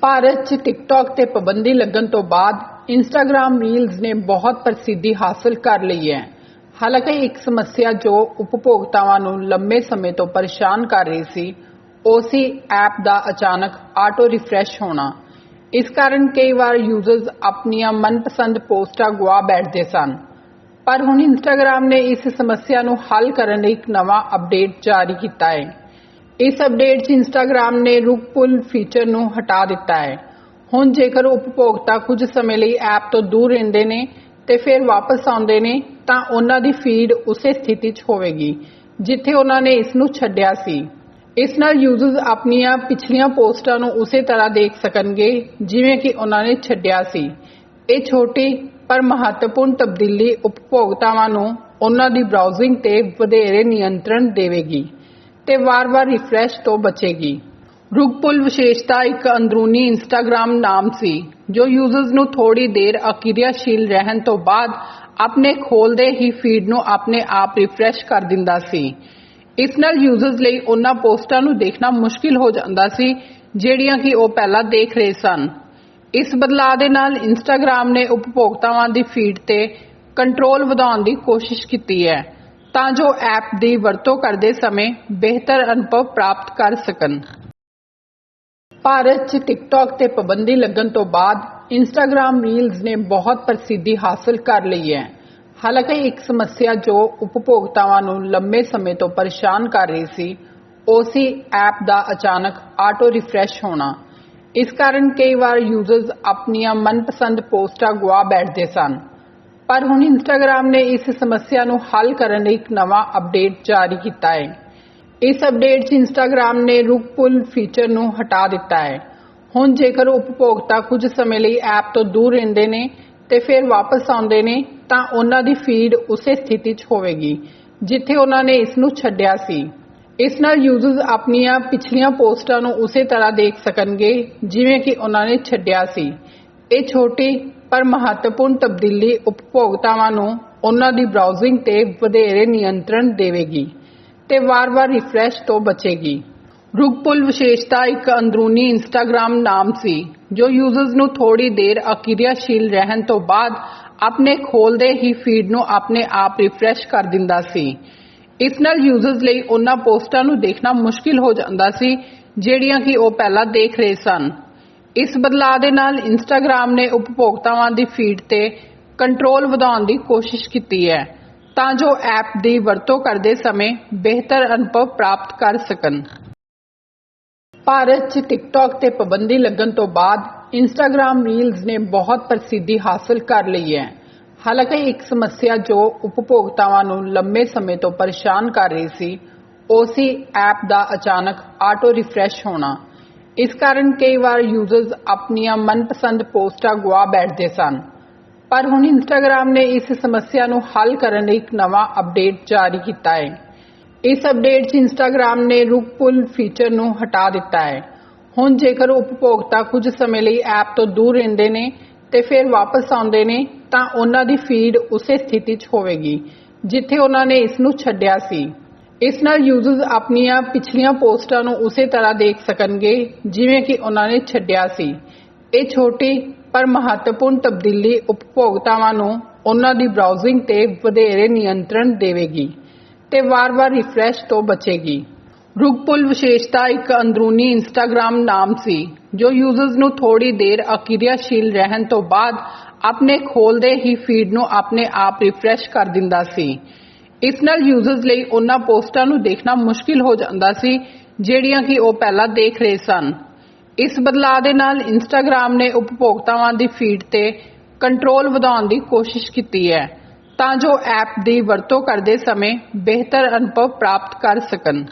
ਭਾਰਤ 'ਚ ਟਿਕਟੌਕ ਤੇ ਪਾਬੰਦੀ ਲੱਗਣ ਤੋਂ ਬਾਅਦ ਇੰਸਟਾਗ੍ਰਾਮ ਰੀਲਜ਼ ਨੇ ਬਹੁਤ ਪ੍ਰਸਿੱਧੀ ਹਾਸਲ ਕਰ ਲਈ ਹੈ। ਹਾਲਾਂਕਿ ਇੱਕ ਸਮੱਸਿਆ ਜੋ ਉਪਭੋਗਤਾਵਾਂ ਨੂੰ ਲੰਮੇ ਸਮੇਂ ਤੋਂ ਪਰੇਸ਼ਾਨ ਕਰ ਰਹੀ ਸੀ, ਉਹ ਸੀ ਐਪ ਦਾ ਅਚਾਨਕ ਆਟੋ ਰਿਫਰੈਸ਼ ਹੋਣਾ। ਇਸ ਕਾਰਨ ਕਈ ਵਾਰ ਯੂਜ਼ਰਸ ਆਪਣੀਆਂ ਮਨਪਸੰਦ ਪੋਸਟਾਂ ਗਵਾ ਬੈਠਦੇ ਸਨ। ਪਰ ਹੁਣ ਇੰਸਟਾਗ੍ਰਾਮ ਨੇ ਇਸ ਸਮੱਸਿਆ ਨੂੰ ਹੱਲ ਕਰਨ ਲਈ ਇੱਕ ਨਵਾਂ ਅਪਡੇਟ ਜਾਰੀ ਕੀਤਾ ਹੈ। ਇਸ ਅਪਡੇਟ 'ਚ ਇੰਸਟਾਗ੍ਰਾਮ ਨੇ ਰੁਕ ਪੁਲ ਫੀਚਰ ਨੂੰ ਹਟਾ ਦਿੱਤਾ ਹੈ। ਹੁਣ ਜੇਕਰ ਉਪਭੋਗਤਾ ਕੁਝ ਸਮੇਂ ਲਈ ਐਪ ਤੋਂ ਦੂਰ ਰਹਿੰਦੇ ਨੇ ਤੇ ਫਿਰ ਵਾਪਸ ਆਉਂਦੇ ਨੇ, ਤਾਂ ਉਹਨਾਂ ਦੀ ਫੀਡ ਉਸੇ ਸਥਿਤੀ 'ਚ ਹੋਵੇਗੀ, ਜਿੱਥੇ ਉਹਨਾਂ ਨੇ ਇਸ ਨੂੰ ਛੱਡਿਆ ਸੀ। ਇਸ ਨਾਲ ਯੂਜ਼ਰਸ ਆਪਣੀਆਂ ਪਿਛਲੀਆਂ ਪੋਸਟਾਂ ਨੂੰ ਉਸੇ ਤਰ੍ਹਾਂ ਦੇਖ ਸਕਣਗੇ, ਜਿਵੇਂ ਕਿ ਉਹਨਾਂ ਨੇ ਛੱਡਿਆ ਸੀ। ਇਹ ਛੋਟੀ ਪਰ ਮਹੱਤਵਪੂਰਨ ਤਬਦੀਲੀ ਉਪਭੋਗਤਾਵਾਂ ਨੂੰ ਉਹਨਾਂ ਦੀ ਬਰਾਊਜ਼ਿੰਗ ਤੇ ਵਧੇਰੇ ਨਿਯੰਤਰਣ ਦੇਵੇਗੀ। ਤੇ ਵਾਰ-ਵਾਰ ਰਿਫਰੈਸ਼ ਤੋਂ ਬਚੇਗੀ। ਰੁਕ ਪੁੱਲ ਵਿਸ਼ੇਸ਼ਤਾ ਇੱਕ ਅੰਦਰੂਨੀ ਇੰਸਟਾਗ੍ਰਾਮ ਨਾਮ ਸੀ, ਜੋ ਯੂਜ਼ਰਸ ਨੂੰ ਥੋੜੀ ਦੇਰ ਅਕਿਰਿਆਸ਼ੀਲ ਰਹਿਣ ਤੋਂ ਬਾਅਦ ਆਪਣੇ ਖੋਲਦੇ ਹੀ ਫੀਡ ਨੂੰ ਆਪਣੇ ਆਪ ਰਿਫਰੈਸ਼ ਕਰ ਦਿੰਦਾ ਸੀ। ਇਸ ਨਾਲ ਯੂਜਰਜ਼ ਲਈ ਉਹਨਾਂ ਪੋਸਟਾਂ ਨੂੰ ਦੇਖਣਾ ਮੁਸ਼ਕਿਲ ਹੋ ਜਾਂਦਾ ਸੀ, ਜਿਹੜੀਆਂ ਕਿ ਉਹ ਪਹਿਲਾਂ ਦੇਖ ਰਹੇ ਸਨ। ਇਸ ਬਦਲਾਅ ਦੇ ਨਾਲ ਇੰਸਟਾਗ੍ਰਾਮ ਨੇ ਉਪਭੋਗਤਾਵਾਂ ਦੀ ਫੀਡ ਤੇ ਕੰਟਰੋਲ ਵਧਾਉਣ ਦੀ ਕੋਸ਼ਿਸ਼ ਕੀਤੀ ਹੈ। ਤਾਂ ਜੋ ਐਪ ਦੀ ਵਰਤੋਂ ਕਰਦੇ ਸਮੇਂ ਬਿਹਤਰ ਅਨੁਭਵ ਪ੍ਰਾਪਤ ਕਰ ਸਕਣ। ਭਾਰਤ 'ਚ ਟਿਕਟੌਕ ਤੇ ਪਾਬੰਦੀ ਲੱਗਣ ਤੋਂ ਬਾਅਦ ਇੰਸਟਾਗ੍ਰਾਮ ਰੀਲਜ਼ ਨੇ ਬਹੁਤ ਪ੍ਰਸਿੱਧੀ ਹਾਸਲ ਕਰ ਲਈ ਹੈ। ਹਾਲਾਂਕਿ ਇੱਕ ਸਮੱਸਿਆ ਜੋ ਉਪਭੋਗਤਾਵਾਂ ਨੂੰ ਲੰਮੇ ਸਮੇਂ ਤੋਂ ਪਰੇਸ਼ਾਨ ਕਰ ਰਹੀ ਸੀ, ਉਹ ਸੀ ਐਪ ਦਾ ਅਚਾਨਕ ਆਟੋ ਰਿਫਰੈਸ਼ ਹੋਣਾ। ਇਸ ਕਾਰਨ ਕਈ ਵਾਰ ਯੂਜ਼ਰਸ ਆਪਣੀਆਂ ਮਨਪਸੰਦ ਪੋਸਟਾਂ ਗਵਾ ਬੈਠਦੇ ਸਨ। ਪਰ ਹੁਣ ਇੰਸਟਾਗ੍ਰਾਮ ਨੇ ਇਸ ਸਮੱਸਿਆ ਨੂੰ ਹੱਲ ਕਰਨ ਲਈ ਇੱਕ ਨਵਾਂ ਅਪਡੇਟ ਜਾਰੀ ਕੀਤਾ ਹੈ। ਇਸ ਅਪਡੇਟ 'ਚ ਇੰਸਟਾਗ੍ਰਾਮ ਨੇ ਰੁਕ ਪੁੱਲ ਫੀਚਰ ਨੂੰ ਹਟਾ ਦਿੱਤਾ ਹੈ। ਹੁਣ ਜੇਕਰ ਉਪਭੋਗਤਾ ਕੁਝ ਸਮੇਂ ਲਈ ਐਪ ਤੋਂ ਦੂਰ ਰਹਿੰਦੇ ਨੇ ਤੇ ਫਿਰ ਵਾਪਸ ਆਉਂਦੇ ਨੇ, ਤਾਂ ਉਹਨਾਂ ਦੀ ਫੀਡ ਉਸੇ ਸਥਿਤੀ 'ਚ ਹੋਵੇਗੀ, ਜਿੱਥੇ ਉਹਨਾਂ ਨੇ ਇਸ ਨੂੰ ਛੱਡਿਆ ਸੀ। ਇਸ ਨਾਲ ਯੂਜ਼ਰਸ ਆਪਣੀਆਂ ਪਿਛਲੀਆਂ ਪੋਸਟਾਂ ਨੂੰ ਉਸੇ ਤਰ੍ਹਾਂ ਦੇਖ ਸਕਣਗੇ, ਜਿਵੇਂ ਕਿ ਉਹਨਾਂ ਨੇ ਛੱਡਿਆ ਸੀ। ਇਹ ਛੋਟੀ ਪਰ ਮਹੱਤਵਪੂਰਨ ਤਬਦੀਲੀ ਉਪਭੋਗਤਾਵਾਂ ਨੂੰ ਉਹਨਾਂ ਦੀ ਬਰਾਊਜ਼ਿੰਗ ਤੇ ਵਧੇਰੇ ਨਿਯੰਤਰਣ ਦੇਵੇਗੀ ਤੇ ਵਾਰ-ਵਾਰ ਰਿਫਰੈਸ਼ ਤੋਂ ਬਚੇਗੀ। ਰੁਕ ਵਿਸ਼ੇਸ਼ਤਾ ਇੱਕ ਅੰਦਰੂਨੀ ਇੰਸਟਾਗ੍ਰਾਮ ਨਾਮ ਸੀ, ਜੋ ਯੂਜ਼ਰਸ ਨੂੰ ਥੋੜੀ ਦੇਰ ਅਕਿਰਿਆਸ਼ੀਲ ਰਹਿਣ ਤੋਂ ਬਾਅਦ ਆਪਣੇ ਖੋਲਦੇ ਹੀ ਫੀਡ ਨੂੰ ਆਪਣੇ ਆਪ ਰਿਫਰੈਸ਼ ਕਰ ਦਿੰਦਾ ਸੀ। ਇਸ ਨਾਲ ਯੂਜ਼ਰਸ ਲਈ ਉਹਨਾਂ ਪੋਸਟਾਂ ਨੂੰ ਦੇਖਣਾ ਮੁਸ਼ਕਿਲ ਹੋ ਜਾਂਦਾ ਸੀ, ਜਿਹੜੀਆਂ ਕਿ ਉਹ ਪਹਿਲਾਂ ਦੇਖ ਰਹੇ ਸਨ। ਇਸ ਬਦਲਾਅ ਦੇ ਨਾਲ ਇੰਸਟਾਗ੍ਰਾਮ ਨੇ ਉਪਭੋਗਤਾਵਾਂ ਦੀ ਫੀਡ ਤੇ ਕੰਟਰੋਲ ਵਧਾਉਣ ਦੀ ਕੋਸ਼ਿਸ਼ ਕੀਤੀ ਹੈ, ਤਾਂ ਜੋ ਐਪ ਦੀ ਵਰਤੋਂ ਕਰਦੇ ਸਮੇਂ ਬਿਹਤਰ ਅਨੁਭਵ ਪ੍ਰਾਪਤ ਕਰ ਸਕਣ। ਭਾਰਤ 'ਚ ਟਿਕਟੌਕ ਤੇ ਪਾਬੰਦੀ ਲੱਗਣ ਤੋਂ ਬਾਅਦ ਇੰਸਟਾਗ੍ਰਾਮ ਰੀਲਜ਼ ਨੇ ਬਹੁਤ ਪ੍ਰਸਿੱਧੀ ਹਾਸਲ ਕਰ ਲਈ ਹੈ। ਹਾਲਾਂਕਿ ਇੱਕ ਸਮੱਸਿਆ ਜੋ ਉਪਭੋਗਤਾਵਾਂ ਨੂੰ ਲੰਮੇ ਸਮੇਂ ਤੋਂ ਪਰੇਸ਼ਾਨ ਕਰ ਰਹੀ ਸੀ, ਉਹ ਸੀ ਐਪ ਦਾ ਅਚਾਨਕ ਆਟੋ ਰਿਫਰੈਸ਼ ਹੋਣਾ। ਇਸ ਕਾਰਨ ਕਈ ਵਾਰ ਯੂਜ਼ਰਸ ਆਪਣੀਆਂ ਮਨਪਸੰਦ ਪੋਸਟਾਂ ਗਵਾ ਬੈਠਦੇ ਸਨ। ਪਰ ਹੁਣ ਇੰਸਟਾਗ੍ਰਾਮ ਨੇ ਇਸ ਸਮੱਸਿਆ ਨੂੰ ਹੱਲ ਕਰਨ ਲਈ ਇੱਕ ਨਵਾਂ ਅਪਡੇਟ ਜਾਰੀ ਕੀਤਾ ਹੈ। ਇਸ ਅਪਡੇਟ 'ਚ ਇੰਸਟਾਗ੍ਰਾਮ ਨੇ ਰੁਕ ਪੁਲ ਫੀਚਰ ਨੂੰ ਹਟਾ ਦਿੱਤਾ ਹੈ। ਹੁਣ ਜੇਕਰ ਉਪਭੋਗਤਾ ਕੁਝ ਸਮੇਂ ਲਈ ਐਪ ਤੋਂ ਦੂਰ ਰਹਿੰਦੇ ਨੇ ਤੇ ਫਿਰ ਵਾਪਸ ਆਉਂਦੇ ਨੇ, ਤਾਂ ਉਹਨਾਂ ਦੀ ਫੀਡ ਉਸੇ ਸਥਿਤੀ 'ਚ ਹੋਵੇਗੀ, ਜਿੱਥੇ ਉਹਨਾਂ ਨੇ ਇਸ ਨੂੰ ਛੱਡਿਆ ਸੀ। ਇਸ ਨਾਲ ਯੂਜ਼ਰਸ ਆਪਣੀਆਂ ਪਿਛਲੀਆਂ ਪੋਸਟਾਂ ਨੂੰ ਉਸੇ ਤਰ੍ਹਾਂ ਦੇਖ ਸਕਣਗੇ ਜਿਵੇਂ ਕਿ ਉਹਨਾਂ ਨੇ ਛੱਡਿਆ ਸੀ। ਇਹ ਛੋਟੀ ਪਰ ਮਹੱਤਵਪੂਰਨ ਤਬਦੀਲੀ ਉਪਭੋਗਤਾਵਾਂ ਨੂੰ ਉਹਨਾਂ ਦੀ ਬਰਾਊਜ਼ਿੰਗ ਤੇ ਵਧੇਰੇ ਨਿਯੰਤਰਣ ਦੇਵੇਗੀ ਤੇ ਵਾਰ-ਵਾਰ ਰਿਫਰੈਸ਼ ਤੋਂ ਬਚੇਗੀ। ਰੁਕ ਪੁੱਲ ਵਿਸ਼ੇਸ਼ਤਾ ਇੱਕ ਅੰਦਰੂਨੀ ਇੰਸਟਾਗ੍ਰਾਮ ਨਾਮ ਸੀ, ਜੋ ਯੂਜ਼ਰਸ ਨੂੰ ਥੋੜੀ ਦੇਰ ਅਕਿਰਿਆਸ਼ੀਲ ਰਹਿਣ ਤੋਂ ਬਾਅਦ ਆਪਣੇ ਖੋਲਦੇ ਹੀ ਫੀਡ ਨੂੰ ਆਪਣੇ ਆਪ ਰਿਫਰੈਸ਼ ਕਰ ਦਿੰਦਾ ਸੀ। ਇਸ ਨਾਲ ਯੂਜ਼ਰਸ ਲਈ ਉਹਨਾਂ ਪੋਸਟਾਂ ਨੂੰ ਦੇਖਣਾ ਮੁਸ਼ਕਿਲ ਹੋ ਜਾਂਦਾ ਸੀ, ਜਿਹੜੀਆਂ ਕਿ ਉਹ ਪਹਿਲਾਂ ਦੇਖ ਰਹੇ ਸਨ। ਇਸ ਬਦਲਾਅ ਦੇ ਨਾਲ ਇੰਸਟਾਗ੍ਰਾਮ ਨੇ ਉਪਭੋਗਤਾਵਾਂ ਦੀ ਫੀਡ ਤੇ ਕੰਟਰੋਲ ਵਧਾਉਣ ਦੀ ਕੋਸ਼ਿਸ਼ ਕੀਤੀ ਹੈ, ਤਾਂ ਜੋ ਐਪ ਦੀ ਵਰਤੋਂ ਕਰਦੇ ਸਮੇਂ ਬਿਹਤਰ ਅਨੁਭਵ ਪ੍ਰਾਪਤ ਕਰ ਸਕਣ।